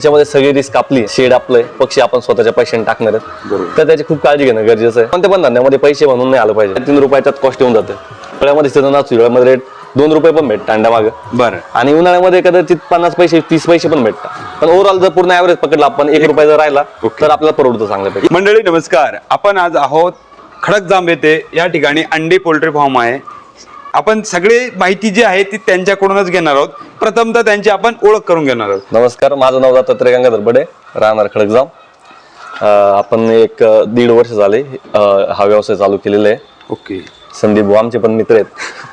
त्याच्यामध्ये सगळी रिस्क आपली शेड आपलं पक्षी आपण स्वतःच्या पैशाने टाकणार आहेत. तर त्याची खूप काळजी घेणं गरजेचं आहे. पण ते पण धंद्यामध्ये पैसे म्हणून नाही आलं पाहिजे. तीन रुपयाच्यात कॉस्ट येऊन जाते. फळ्यामध्ये सीझन असतो हिवाळ्यामध्ये रेट दोन रुपये पण भेटतात अंड्या मागं. बरं. आणि उन्हाळ्यामध्ये कदाचित पन्नास पैसे तीस पैसे पण भेटतात. पण ओव्हरऑल जर पूर्ण ऍव्हरेज पकडला आपण एक रुपया जर राहिला. तर आपल्याला परवडतं चांगल्यापैकी. मंडळी नमस्कार. आपण आज आहोत खडकजांब येथे. या ठिकाणी अंडी पोल्ट्री फार्म आहे. आपण सगळी माहिती जी आहे ती त्यांच्याकडूनच घेणार आहोत. प्रथमतः त्यांची आपण ओळख करून घेणार आहोत. नमस्कार माझं नाव दत्तात्रय गंगाधर बडे राहणार खडकजाम. अं, आपण एक अं, दीड वर्ष झाले अं, हा व्यवसाय चालू केलेला आहे. ओके. संदीप भाऊ आमचे पण मित्र आहेत.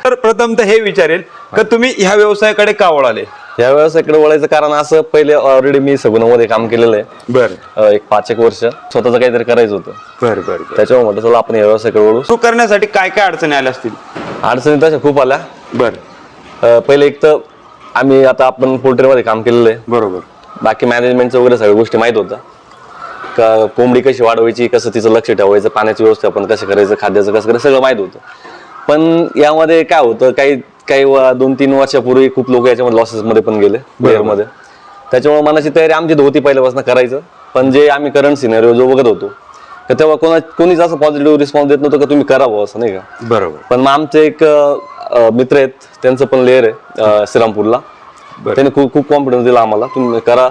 तर प्रथमतः हे विचारेल का तुम्ही ह्या व्यवसायाकडे का वळाले? या व्यवसायाकडे वळायचं कारण असं पहिले ऑलरेडी मी सगुणामध्ये काम केलेलं आहे. बर. अं, एक पाच एक वर्ष स्वतःचं काहीतरी करायचं होतं. बर बर त्याच्यामुळे म्हटलं चला आपण या व्यवसायाकडे वळू. सुरू करण्यासाठी काय काय अडचणी आल्या असतील? अडचणी तशा खूप आल्या. बर. अं, पहिले एक तर आम्ही आता आपण पोल्ट्रीमध्ये काम केलेलं आहे. बरोबर. बाकी मॅनेजमेंटचं वगैरे सगळ्या गोष्टी माहीत होत्या. का कोंबडी कशी वाढवायची कसं तिचं लक्ष ठेवायचं पाण्याची व्यवस्थापन कसं करायचं खाद्याचं कसं करायचं सगळं माहीत होतं. पण यामध्ये काय होतं काही काही व- दोन तीन वर्षापूर्वी खूप लोक याच्यामध्ये लॉसेसमध्ये पण गेले मध्ये. त्याच्यामुळे मनाची तयारी आमची होती पहिल्यापासून करायचं. पण जे आम्ही करंट सिनेरिओ जो बघत होतो तर तेव्हा कोणा कोणीच असं पॉझिटिव्ह रिस्पॉन्स देत नव्हतं का तुम्ही करावं असं नाही का? बरोबर. पण मग आमचे एक अं, मित्र आहेत त्यांचं पण लेअर आहे अं, श्रीरामपूरला. बरं. त्यांनी खूप खूप कॉन्फिडन्स दिला आम्हाला. तुम्ही करा.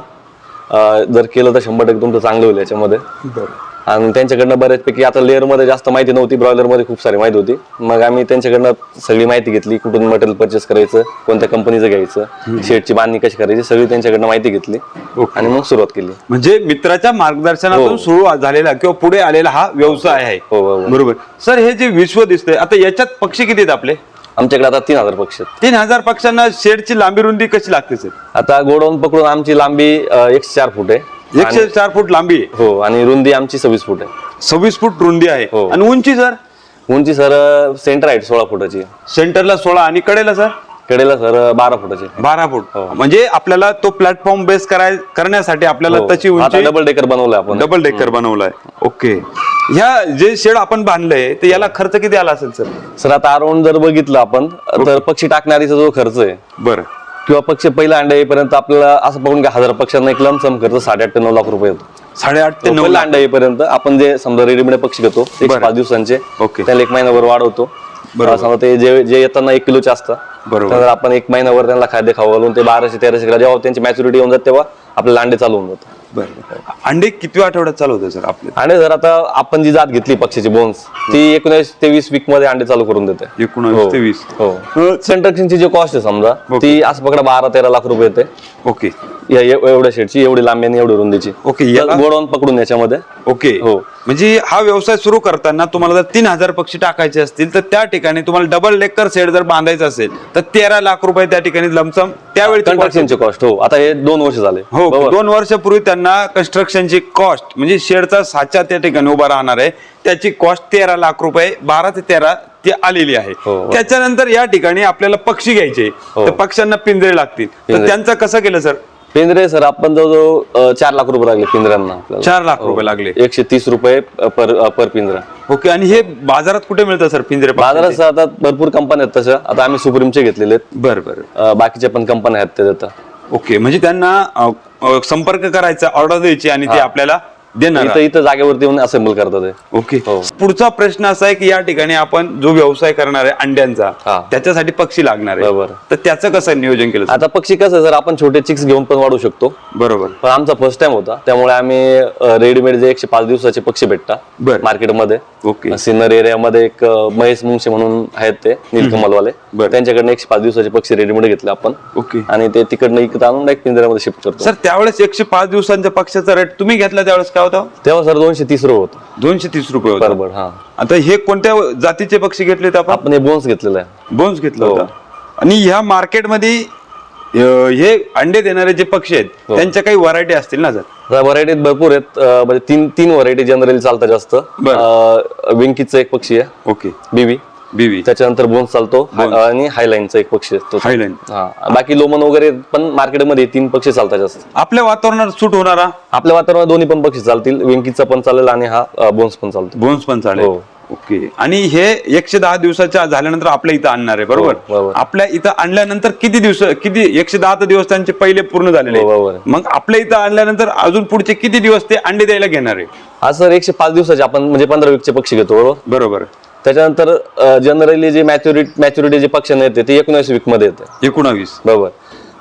अं, जर केलं तर शंभर टक्के तुमचं चांगलं होईल याच्यामध्ये. बरं. आणि त्यांच्याकडनं बऱ्याचपैकी आता लेअरमध्ये जास्त माहिती नव्हती ब्रॉयलरमध्ये खूप सारी माहिती होती. मग आम्ही त्यांच्याकडनं सगळी माहिती घेतली कुठून मटेरियल परचेस करायचं कोणत्या कंपनीचं घ्यायचं शेडची बांधणी कशी करायची सगळी त्यांच्याकडनं माहिती घेतली. आणि मग सुरुवात केली. म्हणजे मित्राच्या मार्गदर्शनातून हो. सुरू झालेला किंवा पुढे आलेला हा व्यवसाय आहे. हो, हो. बरोबर. सर हे जे विश्व दिसतंय आता याच्यात पक्षी किती आहेत आपले? आमच्याकडे आता तीन हजार पक्षी आहेत. तीन हजार पक्ष्यांना शेडची लांबी रुंदी कशी लागते सर? आता गोडाऊन पकडून आमची लांबी एकशे चार फूट आहे. एकशे चार फूट लांबी. आहे हो आणि रुंदी आमची सव्वीस फूट आहे. सव्वीस फूट रुंदी आहे. हो. आणि उंची सर उंची सर सेंटर हाईट सोळा फुटाची. सेंटरला सोळा. आणि कडेला सर? कडेला सर बारा फुटाची. बारा फूट. हो. म्हणजे आपल्याला तो प्लॅटफॉर्म बेस कराय करण्यासाठी आपल्याला हो. त्याची आता उंची डबल डेकर बनवलंय आपण. डबल डेकर बनवलाय. ओके ह्या जे शेड आपण बांधलंय तर याला खर्च किती आला असेल सर? सर आता अराउंड जर बघितलं आपण तर पक्षी टाकणारीचा जो खर्च आहे बरं. किंवा पक्षी पहिला अंडा येईपर्यंत आपल्याला असं बघून घ्या हजार पक्ष्यांना एक लमसम खर्च साडेआठ ते नऊ लाख रुपये येतो साडेआठ ते नऊ अंडा येईपर्यंत आपण जे समजा रेडीमेड पक्षी घेतो एक बरं. पाच दिवसांचे ओके. त्याला एक महिनाभर वाढवतो बरोबर. समजा ते जे जे येताना एक किलोचे असतात बरोबर. आपण एक महिनाभर त्यांना खाद्य खाऊ घालून ते बाराशे तेराशे किलो जेव्हा त्यांची मॅच्युरिटी येऊन जाते तेव्हा आपल्याला अंडे चालू होऊन जातात बरं अंडे किती आठवड्यात चालू होतं सर आपले? आणि जर आता आपण जी जात घेतली पक्षीची बोन्स ती एकोणीस ते वीस वीकमध्ये अंडे चालू करून देते. एकोणावीस ते वीस. हो. सेंट्रक्शनची जी कॉस्ट आहे समजा ती असं पकडा बारा तेरा लाख रुपये येते. ओके. या- एव- एवढ्या शेडची एवढी लांबी आणि एवढी रुंदीची. ओके, गोडाऊन पकडून याच्यामध्ये. ओके. हो. म्हणजे हा व्यवसाय सुरू करताना तुम्हाला जर तीन हजार पक्षी टाकायचे असतील तर त्या ठिकाणी तुम्हाला डबल डेकर सेट जर बांधायचं असेल तर तेरा लाख रुपये त्या ठिकाणी लमसम त्यावेळी कंस्ट्रक्शनची कॉस्ट हो आता हे दोन वर्ष झाले हो. दोन वर्षापूर्वी त्यांना कन्स्ट्रक्शनची कॉस्ट म्हणजे शेडचा साचा त्या ठिकाणी उभा राहणार आहे त्याची कॉस्ट तेरा लाख रुपये बारा ते तेरा ती आलेली आहे हो, हो. त्याच्यानंतर या ठिकाणी आपल्याला पक्षी घ्यायचे हो. तर पक्ष्यांना पिंजरे लागतील तर. त्यांचं कसं केलं सर पिंजरे सर आपण जवळजवळ अं, चार लाख रुपये लागले पिंजऱ्यांना. आपल्याला. चार लाख हो. रुपये लागले. एकशे तीस रुपये पर पर पिंजरा. ओके आणि हे बाजारात कुठे मिळतं सर पिंजरे बाजारात सर आता भरपूर कंपन्या आहेत तशा. आता आम्ही सुप्रीमचे घेतलेले आहेत. बर बर. अं, बाकीच्या पण कंपन्या आहेत ते देतात ओके म्हणजे त्यांना अ, अ, संपर्क करायचा ऑर्डर द्यायची आणि ते आपल्याला देणार इथं इथं जागेवरती येऊन असेंबल करतात ओके. हो. पुढचा प्रश्न असा आहे की या ठिकाणी आपण जो व्यवसाय करणार आहे अंड्यांचा हा. त्याच्यासाठी पक्षी लागणार आहे. बरोबर. तर त्याचं कसं नियोजन केलं आता पक्षी कसं सर आपण छोटे चिक्स घेऊन पण वाढू शकतो. बरोबर. पण आमचा फर्स्ट टाइम होता त्यामुळे आम्ही रेडीमेड जे एकशे पाच दिवसाचे पक्षी भेटतात बर. मार्केटमध्ये ओके. सिन्नर एरियामध्ये एक अं, महेश मुंगशे म्हणून आहेत ते नीलकमलवाले बर. त्यांच्याकडनं एकशे पाच दिवसाचे पक्षी रेडीमेड घेतले आपण. ओके. आणि ते तिकडनं इकडे आणून एक पिंजऱ्यामध्ये शिफ्ट करतो. सर त्यावेळेस एकशे पाच दिवसांच्या पक्षाचा रेट तुम्ही घेतला त्यावेळेस काय होता? तेव्हा सर दोनशे तीस रो होत. दोनशे तीस रुपये होता. बरोबर हा. आता हे कोणत्या जातीचे पक्षी घेतले आपण? आपण हे बोन्स घेतलेला आहे. बोन्स घेतला हो. होता. आणि ह्या मार्केटमध्ये अ, हे अंडे देणारे जे पक्षी आहेत हो. त्यांच्या काही व्हरायटी असतील ना सर? व्हरायटीत भरपूर आहेत. अं, म्हणजे तीन तीन व्हरायटी जनरली चालतात जास्त. बरं. विंकीचा एक पक्षी आहे. ओके. बीबी. बीवी. त्याच्यानंतर बोन्स चालतो. आणि हायलाईनचा एक पक्षी असतो हायलाईन हा बाकी लोमन वगैरे पण मार्केटमध्ये तीन पक्षी चालतात जास्त. आपल्या वातावरणात सूट होणारा? आपल्या वातावरणात दोन्ही पण पक्षी चालतील. वेंकीचा पण चालेल आणि हा बोन्स पण चालतो. बोन्स पण चालेल. हो. ओके. आणि हे एकशे दहा दिवसाच्या झाल्यानंतर आपल्या इथं आणणार आहे हो, बरोबर. बरोबर. आपल्या इथं आणल्यानंतर किती दिवस किती एकशे दहा दिवस त्यांचे पहिले पूर्ण झालेले हो. मग आपल्या इथं आणल्यानंतर अजून पुढचे किती दिवस ते अंडे द्यायला घेणार आहे? आज सर एकशे पाच दिवसाचे आपण म्हणजे पंधरा वीकचे पक्षी घेतो बरोबर? बरोबर. त्याच्यानंतर जनरली जे मॅच्युरिटी मॅच्युरिटी जे पक्षी येते ते एकोणीस वीकमध्ये येते. एकोणावीस. बरोबर.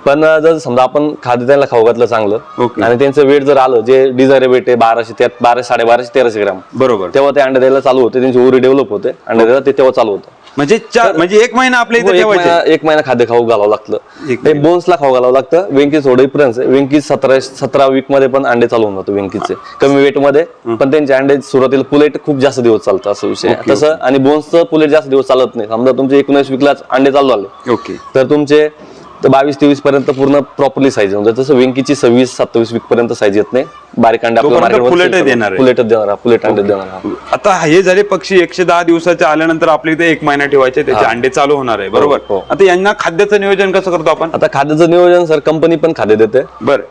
पण जर समजा आपण खाद्य त्यांना खाऊ घातलं चांगलं ओके. आणि त्यांचं वेट जर आलं जे डिझायर वेट आहे बाराशे ते बाराशे साडेबाराशे तेराशे ग्राम. बरोबर. तेव्हा ते अंडे द्यायला चालू होते त्यांची उरी डेव्हलप होते अंडे द्यायला ते तेव्हा चालू होतं. म्हणजे चार म्हणजे एक महिना आपल्या हो, इथं एक ठेवायचे. महिना एक महिना खाद्य खाऊ घालावं लागतं. एक ते बोन्सला खाऊ घालावं लागतं. वेंकीज थोडं डिफरन्स आहे. वेंकीज सतरा सतरा वीकमध्ये पण अंडे चालू होऊन जातो वेंकीचे. कमी वेटमध्ये. पण त्यांचे अंडे सुरुवातीला पुलेट खूप जास्त दिवस चालतं असं विषय आहे. तसं आणि बोन्सचं पुलेट जास्त दिवस चालत नाही. समजा तुमचे एकोणीस वीकलाच अंडे चालू झाले. ओके. तर तुमचे बावीस तेवीस पर्यंत पूर्ण प्रॉपरली साईज होऊन जाते तसं वेंकीची सव्वीस सत्तावीस वीक पर्यंत साईज येत नाही. बारीक अंडे तोपर्यंत sell देणार आहे. पुलेटच देणार हा, पुलेट अंडे देणार हा. आता हे झाले पक्षी एकशे दहा दिवसाच्या आल्यानंतर आपल्या इथे एक महिना ठेवायचे त्याचे अंडे चालू होणार आहे. बरोबर? हो. आता यांना खाद्याचं नियोजन कसं करतो आपण? आता खाद्याचं नियोजन सर कंपनी पण खाद्य देते. बर.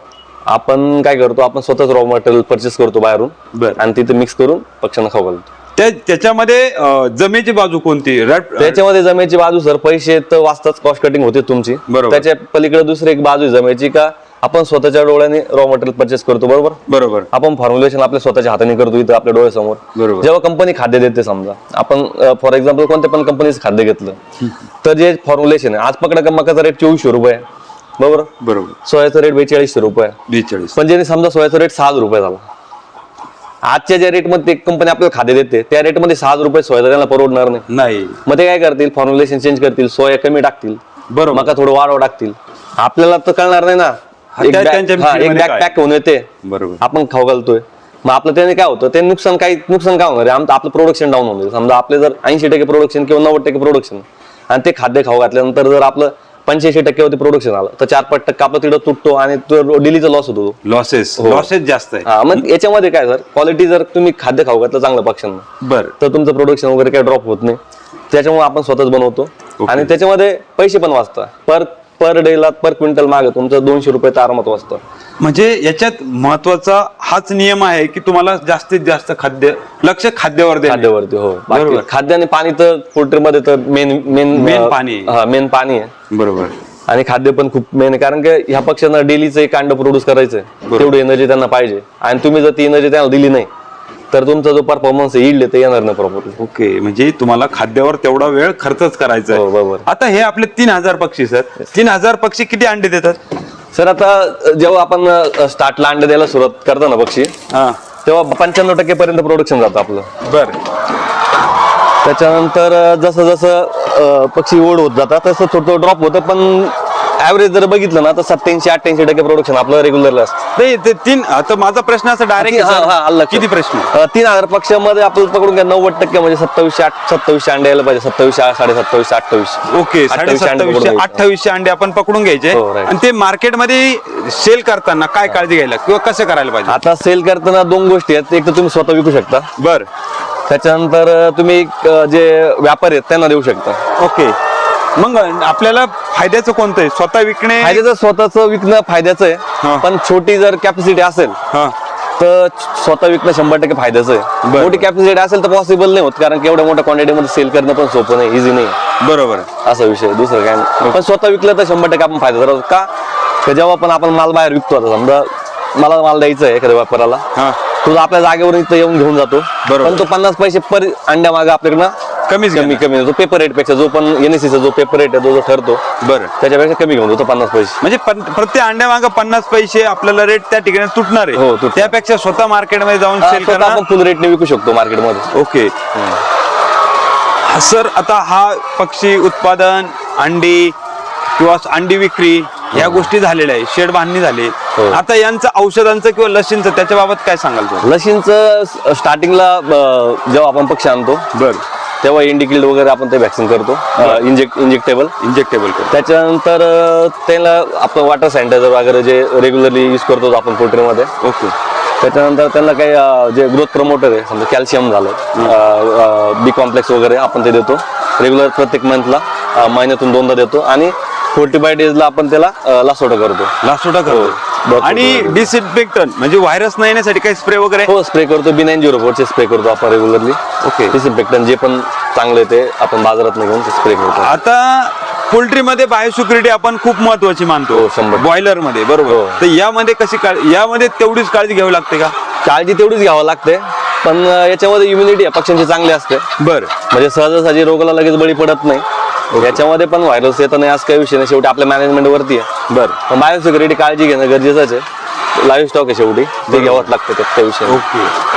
आपण काय करतो आपण स्वतःच रॉ मटेरियल परचेस करतो बाहेरून. बर. आणि तिथे मिक्स करून पक्ष्यांना खाऊ घालतो. त्याच्यामध्ये जमेची बाजू कोणती त्याच्यामध्ये जमेची बाजू सर पैसे तर वाचताच कॉस्ट कटिंग होते तुमची बरोबर. त्याच्या पलीकडे दुसरी एक बाजू जमेची का आपण स्वतःच्या डोळ्याने रॉ मटेरियल परचेस करतो बरोबर बरोबर आपण फॉर्म्युलेशन आपल्या स्वतःच्या हाताने करतो इथं आपल्या डोळ्यासमोर बरोबर. जेव्हा कंपनी खाद्य देते समजा आपण फॉर एक्झाम्पल कोणत्या पण कंपनीचं खाद्य घेतलं तर जे फॉर्म्युलेशन आहे आज पकडा का मकाचा रेट चोवीसशे रुपये. बरोबर बरोबर सोयाचा रेट बेचाळीसशे रुपये. बेचाळीस पण ज्याने समजा सोयाचा रेट सहा रुपये झाला आजच्या ज्या रेटमध्ये कंपनी आपल्याला खाद्य देते त्या रेटमध्ये सहा रुपये सोयाचा त्यांना परवडणार नाही. नाही. मग ते काय करतील? फॉर्म्युलेशन चेंज करतील सोया कमी टाकतील. बरोबर. मका थोडं वाढव टाकतील. आपल्याला तर कळणार नाही ना. एक बॅग एक? पॅक होऊन येते. बरोबर. आपण खाऊ घालतोय. मग आपलं त्याने काय होतं? ते नुकसान काही नुकसान काय होणार आहे? आपलं प्रोडक्शन डाऊन होणार समजा आपले जर ऐंशी टक्के प्रोडक्शन किंवा नव्वद टक्के प्रोडक्शन आणि ते खाद्य खाऊ घातल्यानंतर जर आपलं पंच्याऐंशी टक्क्यावरती प्रोडक्शन आलं तर चार पाच टक्के आपलं तिथं तुटतो आणि तो डिलीचा लॉस होतो लॉसेस हो. लॉसेस जास्त आहे. हा मग याच्यामध्ये काय सर क्वालिटी जर तुम्ही खाद्य खाऊ घातलं चांगलं पक्ष्यांना बर. तर तुमचं प्रोडक्शन वगैरे काही ड्रॉप होत नाही. त्याच्यामुळे आपण स्वतःच बनवतो. आणि त्याच्यामध्ये पैसे पण वाचतात. पर पर डेला पर क्विंटल मागे तुमचं दोनशे रुपये तर आरामात वाचतं. म्हणजे याच्यात महत्त्वाचा हाच नियम आहे की तुम्हाला जास्तीत जास्त खाद्य लक्ष खाद्यावर खाद्यावरती हो. बरोबर. खाद्य आणि पाणी तर पोल्ट्री मध्ये तर मेन मेन Main पाणी आहे. हा मेन पाणी आहे. बरोबर. आणि खाद्य पण खूप मेन आहे. कारण की ह्या पक्ष्यांना डेलीचं एक अंड प्रोड्यूस करायचंय. तेवढी एनर्जी त्यांना पाहिजे. आणि तुम्ही जर ती एनर्जी त्यांना दिली नाही तर तुमचा जो परफॉर्मन्स येईल ते येणार नाही प्रॉपरली ओके म्हणजे तुम्हाला खाद्यावर तेवढा वेळ खर्चच करायचा हो आहे बरोबर. आता हे आपले तीन हजार पक्षी सर. तीन हजार पक्षी किती अंडे देतात? सर आता जेव्हा आपण स्टार्टला अंडे द्यायला सुरुवात करतो ना पक्षी हा. तेव्हा पंच्याण्णव टक्के पर्यंत प्रोडक्शन जातं आपलं. बर. त्याच्यानंतर अ, जसं जसं अ, पक्षी ओढ होत जातात तसं थोडं ड्रॉप होतं पण ऍव्हरेज जर बघितलं ना तर सत्याऐंशी अठ्ठ्याऐंशी टक्के प्रोडक्शन आपलं रेग्युलरला असतं. नाही ते तीन आता माझा प्रश्न असा हा, हा, आलं डायरेक्ट. किती प्रश्न? अ, तीन हजार पक्षामध्ये आपल्याला पकडून घ्या नव्वद टक्के म्हणजे सत्तावीसशे आठ सत्तावीसशे अंडे यायला पाहिजे. सत्तावीसशे साडे सत्तावीसशे अठ्ठावीसशे. ओके साडे अठ्ठावीसशे अंडे पकडून सत्तावीसशे घ्यायचे. अठ्ठावीसशे अंडे आपण पकडून घ्यायचे. हो, right. आणि ते मार्केटमध्ये सेल करताना काय काळजी घ्यायला किंवा कसं करायला पाहिजे? आता सेल करताना दोन गोष्टी आहेत. एक तर तुम्ही स्वतः विकू शकता. बर. त्याच्यानंतर अ, तुम्ही अ, जे व्यापारी आहेत त्यांना देऊ शकता. ओके. मग आपल्याला फायद्याचं कोणतं आहे? स्वतः विकणे? फायद्याचं स्वतःच विकणं फायद्याचं. आहे. पण छोटी जर कॅपॅसिटी असेल हा. तर स्वतः विकणं शंभर टक्के फायद्याचं आहे. मोठी कॅपॅसिटी असेल तर पॉसिबल नाही होत कारण की एवढ्या मोठ्या क्वांटिटीमध्ये सेल करणं पण सोपं नाही इझी नाही. बरोबर असा विषय दुसरं काय नाही. पण स्वतः विकलं तर शंभर टक्के आपण फायदा राहतो. का? जेव्हा पण आपण माल बाहेर विकतो आता समजा मला माल द्यायचा आहे एखाद्या व्यापाराला तो आपल्या जागेवर इथं येऊन घेऊन जातो. पण तो पन्नास पैसे पर अंड्या मागे आपल्याकडनं कमीच कमी. कमी. जो पेपर रेटपेक्षा जो पण एनएससीचा जो पेपर रेट आहे तो जो ठरतो बरं. त्याच्यापेक्षा कमी घेऊन जातो पन्नास पैसे. म्हणजे पन- प्रत्येक अंड्या मागं पन्नास पैसे आपल्याला रेट त्या ठिकाणी तुटणार हो, आहे तुटणार. त्यापेक्षा स्वतः मार्केटमध्ये जाऊन हा, सेल स्वतः आपण फुल रेटने विकू शकतो मार्केटमध्ये ओके. हा, सर आता हा पक्षी उत्पादन अंडी किंवा अंडी विक्री या गोष्टी झालेल्या आहे शेड बांधणी झाली. हो. आता यांचं औषधांचं किंवा लसींचं त्याच्या बाबत काय सांगाल तुम्ही? लशींचं स्टार्टिंगला जेव्हा आपण पक्षी आणतो बर. तेव्हा इंडिकिल्ड वगैरे आपण ते वॅक्सिन करतो. इंजेक्ट इंजेक्टेबल इंजेक्टेबल त्याच्यानंतर त्याला आपलं वॉटर सॅनिटायझर वगैरे जे रेग्युलरली यूज करतो आपण पोल्ट्रीमध्ये. ओके. त्याच्यानंतर त्यांना काही जे ग्रोथ प्रमोटर आहे समजा कॅल्शियम झालं बी कॉम्प्लेक्स वगैरे आपण ते देतो. रेग्युलर प्रत्येक मंथला महिन्यातून दोनदा देतो. आणि फोर्टी फाय डेजला आपण त्याला लासोटा करतो. लासोटा हो करतो. भरपूर आणि. डिसइन्फेक्टन म्हणजे व्हायरस नाही येण्यासाठी काही स्प्रे वगैरे? हो स्प्रे करतो. बी नाईन झिरो फोरचे स्प्रे करतो आपण रेग्युलरली ओके. डिसइन्फेक्टन जे पण चांगले ते आपण बाजारात घेऊन स्प्रे करतो. आता पोल्ट्रीमध्ये बायोसिक्युरिटी आपण खूप महत्वाची मानतो. हो, शंभर. बॉयलरमध्ये बरोबर. हो. तर यामध्ये कशी यामध्ये तेवढीच काळजी घ्यावी लागते का? काळजी तेवढीच घ्यावं लागते. पण याच्यामध्ये इम्युनिटी पक्ष्यांची चांगली असते. बर. म्हणजे सहजासहजी रोगाला लगेच बळी पडत नाही. याच्यामध्ये पण व्हायरस येत नाही असं काही विषय नाही. शेवटी आपल्या मॅनेजमेंट वरती आहे. बर. पण बायोसिक्युरिटी काळजी घेणं गरजेचंच आहे. लाईव्ह स्टॉक आहे शेवटी. ते घ्यावंच लागतं त्या विषय ओके.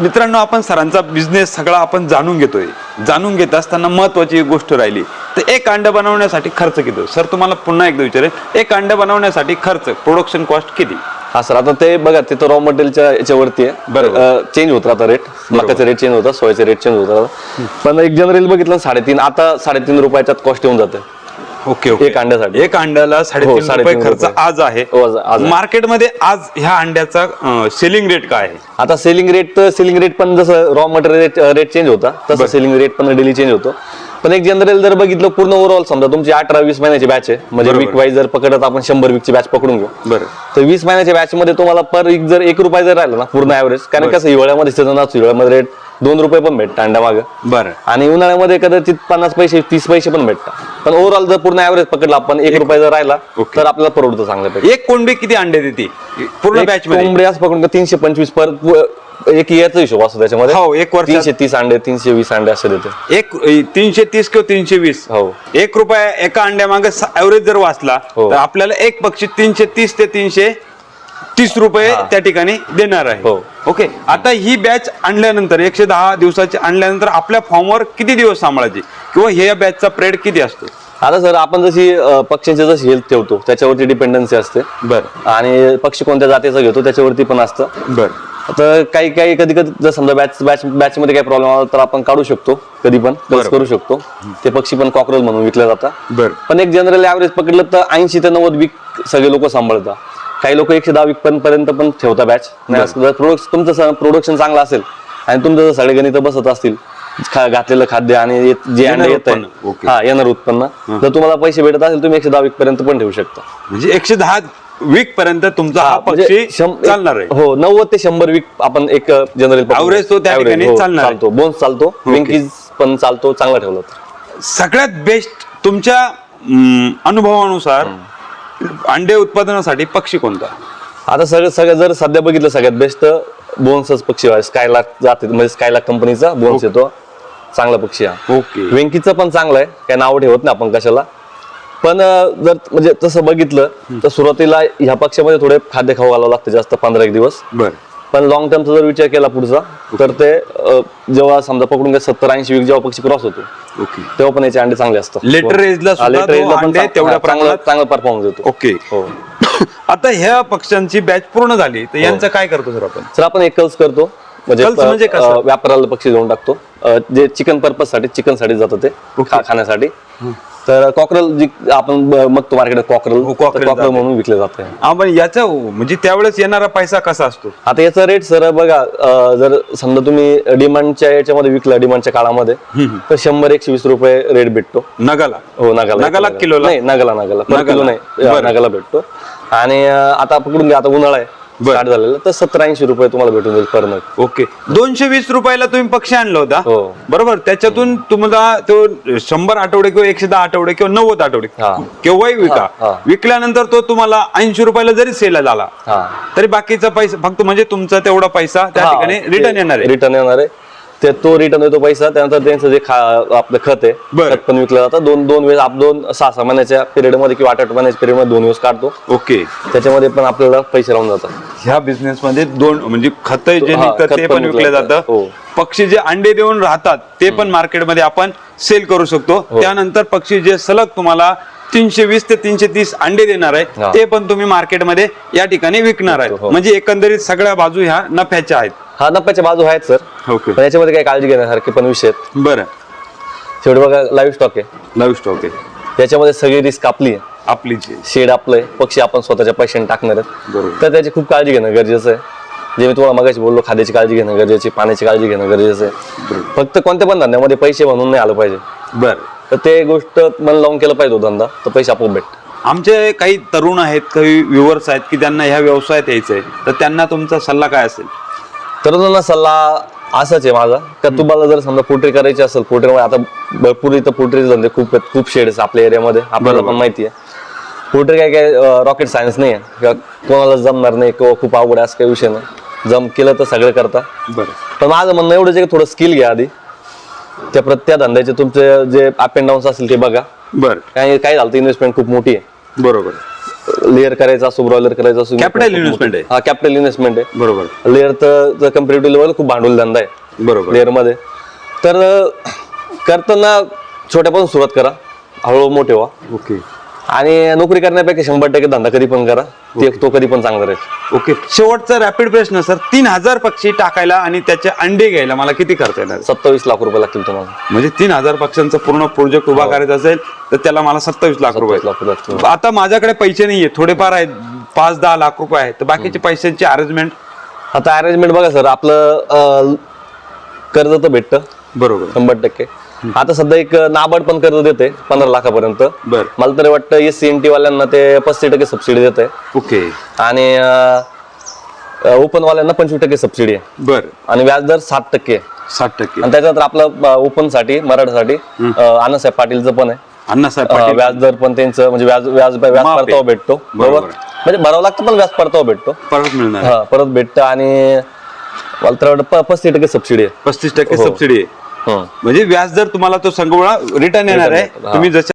मित्रांनो आपण सरांचा बिझनेस सगळा आपण जाणून घेतोय. जाणून घेत असताना महत्वाची एक गोष्ट राहिली. तर एक अंड बनवण्यासाठी खर्च किती? सर तुम्हाला पुन्हा एकदा विचारेल एक अंड बनवण्यासाठी खर्च प्रोडक्शन कॉस्ट किती? हा सर आता ते बघा तिथं रॉ मटेरियलच्या याच्यावरती बरोबर. आहे चेंज होत राहता रेट मकाचे रेट चेंज होतात सोयाचे रेट चेंज होत पण एक जनरल बघितलं साडेतीन आता साडेतीन रुपयाच्यात कॉस्ट येऊन जाते ओके ओके एक अंड्यासाठी. एक अंड्याला साडेतीन हो, रुपये साडेतीन खर्च रुपये. आज आहे हो, आज- आहे. मार्केटमध्ये आज ह्या अंड्याचा सेलिंग रेट काय आहे आता सेलिंग रेट तर सेलिंग रेट पण जसं रॉ मटेरियल रेट चेंज होता तसं. सेलिंग रेट पण डेली चेंज होतो पण एक जनरल जर बघितलं पूर्ण ओव्हरऑल समजा तुमची अठरा वीस महिन्याची बॅच आहे. म्हणजे. वीक वाईज जर पकडत आपण शंभर वीकची बॅच पकडून घेऊ. बरं. तर वीस महिन्याच्या बॅच मध्ये तुम्हाला पर वीक जर एक रुपये जर राहिला ना पूर्ण ऍव्हरेज कारण कसं हिवाळ्यामध्ये सीझन असतो हिवाळ्यामध्ये रेट दोन रुपये पण भेटतात अंडा मागं. बरं. आणि उन्हाळ्यामध्ये कदाचित पन्नास पैसे तीस पैसे पण भेटतात. पण ओव्हरऑल जर पूर्ण ऍव्हरेज पकडला आपण एक रुपये जर राहिला. तर आपल्याला परवडतं चांगल्यापैकी. एक कोंबडी किती अंडे देते? पूर्ण एक बॅच कोंबडी असं पकडून तीनशे पंचवीस पर एक इयरचा हिशोब असतो त्याच्यामध्ये? हो, एक वर्षात. तीनशे तीस अंडे तीनशे वीस अंडे असे देते. एक तीनशे तीस किंवा तीनशे वीस. हो. एक रुपया एका अंड्यामागे ऍव्हरेज जर वाचला हो. तर आपल्याला एक पक्षी तीनशे तीस ते तीनशे तीस रुपये त्या ठिकाणी देणार आहे. हो. ओके? आता ही बॅच आणल्यानंतर एकशे दहा दिवसाची आणल्यानंतर आपल्या फॉर्मवर किती दिवस सांभाळायची? किंवा ह्या बॅचचा प्रेड किती असतो? आता सर आपण जशी अं, पक्ष्यांची जशी हेल्थ ठेवतो त्याच्यावरती डिपेंडन्सी असते. बर. आणि पक्षी कोणत्या जातीचा घेतो त्याच्यावरती पण असतं. बर. तर काही काही कधी कधी जर समजा बॅच बॅच बॅच मध्ये काही प्रॉब्लेम आला तर आपण काढू शकतो. कधी पण. कल्स करू शकतो. ते पक्षी पण कॉकरोच म्हणून विकले जातात. पण एक जनरल ऍव्हरेज पकडलं तर ऐंशी ते नव्वद वीक सगळे लोक सांभाळतात. काही लोक एकशे दहा वीक पण पर्यंत पण ठेवता बॅच नाही प्रोडक्ट तुमचं प्रोडक्शन चांगलं असेल आणि तुमचं जर सगळे गणित बसत असतील घातलेलं खाद्य आणि जे येत. ओके. हा येणार उत्पन्न. जर तुम्हाला पैसे भेटत असेल तुम्ही एकशे दहा वीक पर्यंत पण ठेवू शकता. म्हणजे एकशे दहा वीक पर्यंत तुमचा हा म्हणजे पक्षी शं- चालणार आहे. हो नव्वद ते शंभर वीक आपण एक जनरल Average तो त्या ठिकाणी चालणार आहे. चालतो. बोन्स चालतो. विंकीज पण चालतो चांगला ठेवला सगळ्यात बेस्ट तुमच्या अं, अनुभवानुसार अंडे उत्पादनासाठी पक्षी कोणता? आता सगळं सगळं जर सध्या बघितलं सगळ्यात बेस्ट बोन्सच पक्षी आहे. स्कायलाक जाते म्हणजे स्कायलाक कंपनीचा बोन्स येतो. चांगला पक्षी हा. ओके वेंकीचं पण चांगलं आहे. काय नाव ठेवत नाही आपण कशाला. पण जर म्हणजे तसं बघितलं तर सुरुवातीला ह्या पक्षामध्ये थोडे खाद्य खाऊ घालावं लागतं जास्त पंधरा एक दिवस. पण लॉंग टर्मचा जर विचार केला पुढचा तर ते जेव्हा समजा पकडून सत्तर ऐंशी वीक जेव्हा पक्षी क्रॉस होतो ओके. तेव्हा पण याचे अंडे चांगले असतात. Later age ला हा, सुद्धा later तो age ला पण अंडे चांग- तेवढ्या हा, चांगलं चांगला परफॉर्मन्स देतो. ओके. हो. आता ह्या पक्ष्यांची बॅच पूर्ण झाली तर यांचं काय करतो सर आपण? तर आपण एक कल्स करतो. म्हणजे म्हणजे व्यापाराला पक्षी देऊन टाकतो. जे चिकन पर्पजसाठी चिकनसाठी जातं ते खाण्यासाठी. तर कॉकरल जी आपण ब- बघतो मार्केटात कॉकरल हो, कॉकरल जाते. म्हणून विकले जाते याचा म्हणजे त्यावेळेस येणारा पैसा कसा असतो आता याचा रेट सर बघा अं, जर समजा तुम्ही डिमांडच्या याच्यामध्ये विकला डिमांडच्या काळामध्ये तर शंभर एकशे वीस रुपये रेट भेटतो नगाला हो नगाला नगाला किलोला? नाही नगाला नगाला पर नगाला. किलो नाही बरं. नगाला भेटतो आणि अं, आता पकडून घ्या आता उन्हाळा आहे. स्टार्ट झालेला. तर सत्तर ऐंशी रुपये तुम्हाला भेटून जाईल पर नग ओके. दोनशे वीस रुपयाला तुम्ही पक्षी आणला होता? हो. बरोबर. त्याच्यातून तुम्हाला तो शंभर आठवडे किंवा एकशे दहा आठवडे किंवा नव्वद आठवडे हा. केव्हाही विका. हा. विकल्यानंतर तो तुम्हाला ऐंशी रुपयाला जरी सेल झाला हा. तरी बाकीचा पैसा फक्त म्हणजे तुमचा तेवढा पैसा त्या ठिकाणी रिटर्न येणार आहे. रिटर्न येणार आहे. ते तो रिटर्न येतो पैसा त्यानंतर त्यांचं जे खा आपलं खत आहे बरं. खत पण विकलं जातं दोन दोन वेळेस आप दोन सहा सहा महिन्याच्या पिरियडमध्ये किंवा आठ आठ महिन्याच्या पिरियडमध्ये दोन वेळेस काढतो ओके त्याच्यामध्ये पण आपल्याला पैसे राहून जातात ह्या बिझनेस मध्ये दोन म्हणजे खत जे हा, निघतात खत ते पण पण विकले विकलं जातं. हो. पक्षी जे अंडे देऊन राहतात ते पण मार्केटमध्ये आपण सेल करू शकतो हो. त्यानंतर पक्षी जे सलग तुम्हाला तीनशे वीस ते तीनशे तीस अंडे देणार आहे हा. ते पण तुम्ही मार्केटमध्ये या ठिकाणी विकणार आहे हो. म्हणजे एकंदरीत सगळ्या बाजू ह्या नफ्याच्या आहेत हा नफ्याच्या बाजू आहेत सर. ओके. पण याच्यामध्ये काही काळजी घेण्यासारखे पण विषय आहेत. बरं. शेवटी बघा लाईव्ह स्टॉक आहे. लाईव्ह स्टॉक आहे. त्याच्यामध्ये सगळी रिस्क आपली आहे. आपली जी शेड आपलं आहे पक्षी आपण स्वतःच्या पैशाने टाकणार आहेत. बरोबर. तर त्याची खूप काळजी घेणं गरजेचं आहे. जे मी तुम्हाला मगाशी बोललो खाद्याची काळजी घेणं गरजेची पाण्याची काळजी घेणं गरजेचं आहे. फक्त कोणत्या पण धंद्यामध्ये पैसे म्हणून नाही आलं पाहिजे. बरं. तर ते गोष्ट मन लावून केलं पाहिजे तो धंदा. तर पैसे आपोआप भेट आमचे काही तरुण आहेत काही व्ह्युअर्स आहेत की त्यांना ह्या व्यवसायात यायचं आहे तर त्यांना तुमचा सल्ला काय असेल? तरुणांना सल्ला असाच आहे माझा. का तुम्हाला जर समजा पोल्ट्री करायची असेल पोल्ट्री आता भरपूर इथं पोल्ट्री धंदे खूप आहेत खूप शेड आपल्या एरियामध्ये आपल्याला पण माहिती आहे. पोल्ट्री काय काय रॉकेट सायन्स नाही आहे. किंवा कोणाला जमणार नाही किंवा खूप अवघड आहे असं काही विषय नाही. जम केलं तर सगळं करता बरं. पण माझं म्हणणं एवढंच आहे की थोडं स्किल घ्या आधी. त्या प्रत्येक धंद्याचे तुमचे जे अप अँड डाऊन्स असेल ते बघा. बरं. काय काय झालं इन्व्हेस्टमेंट खूप मोठी आहे. बरोबर. लेअर करायचा असो ब्रॉयलर करायचा असो Capital investment आहे. हा कॅपिटल इन्व्हेस्टमेंट आहे. बरोबर. लेअर तर कम्पेरेटिव्ह लेवल खूप भांडवल धंदा आहे. बरोबर. लेअरमध्ये. तर करताना छोट्यापासून सुरुवात करा. हळूहळू मोठे व्हा. ओके. आणि नोकरी करण्यापेक्षा शंभर टक्के धंदा कधी पण करा. ते तो कधी पण चांगला राहील. ओके शेवटचा रॅपिड प्रश्न सर तीन हजार पक्षी टाकायला आणि त्याचे अंडे घ्यायला मला किती खर्च येणार? सत्तावीस लाख रुपये लागतील तुम्हाला. म्हणजे तीन हजार पक्ष्यांचा पूर्ण प्रोजेक्ट उभा करायचा असेल तर त्याला मला सत्तावीस लाख रुपये. 27 लाख रुपये लागतील. आता माझ्याकडे पैसे नाहीये थोडेफार आहेत पाच दहा लाख रुपये आहेत. तर बाकीचे पैशांची अरेंजमेंट आता अरेंजमेंट बघा सर आपलं अं, कर्ज तर भेटतं. बरोबर. शंभर टक्के. आता सध्या एक नाबार्ड पण कर्ज देते पंधरा लाखापर्यंत. बर. मला तरी वाटतं एस सी एन टी वाल्यांना ते पस्तीस टक्के सबसिडी देत ओके. आणि ओपन वाल्यांना पंचवीस टक्के सबसिडी आहे. बर. आणि व्याजदर सात टक्के. साठ टक्के. आणि त्याच्यानंतर आपलं ओपनसाठी मराठासाठी आनंदसाहेब पाटीलचं पण आहे. अण्णासाहेब अं, पाटील. व्याजदर पण त्यांचं म्हणजे व्याज व्याज व्याज. परतावा भेटतो. बरोबर. म्हणजे भरावं लागतं पण व्याज परतावा भेटतो. परत मिळणार. हा परत भेटतं आणि मला तर पस्तीस टक्के सबसिडी आहे. पस्तीस टक्के हो. सबसिडी आहे. हं. म्हणजे व्याज जर तुम्हाला तो संगवळा रिटर्न येणार आहे. तुम्ही जसे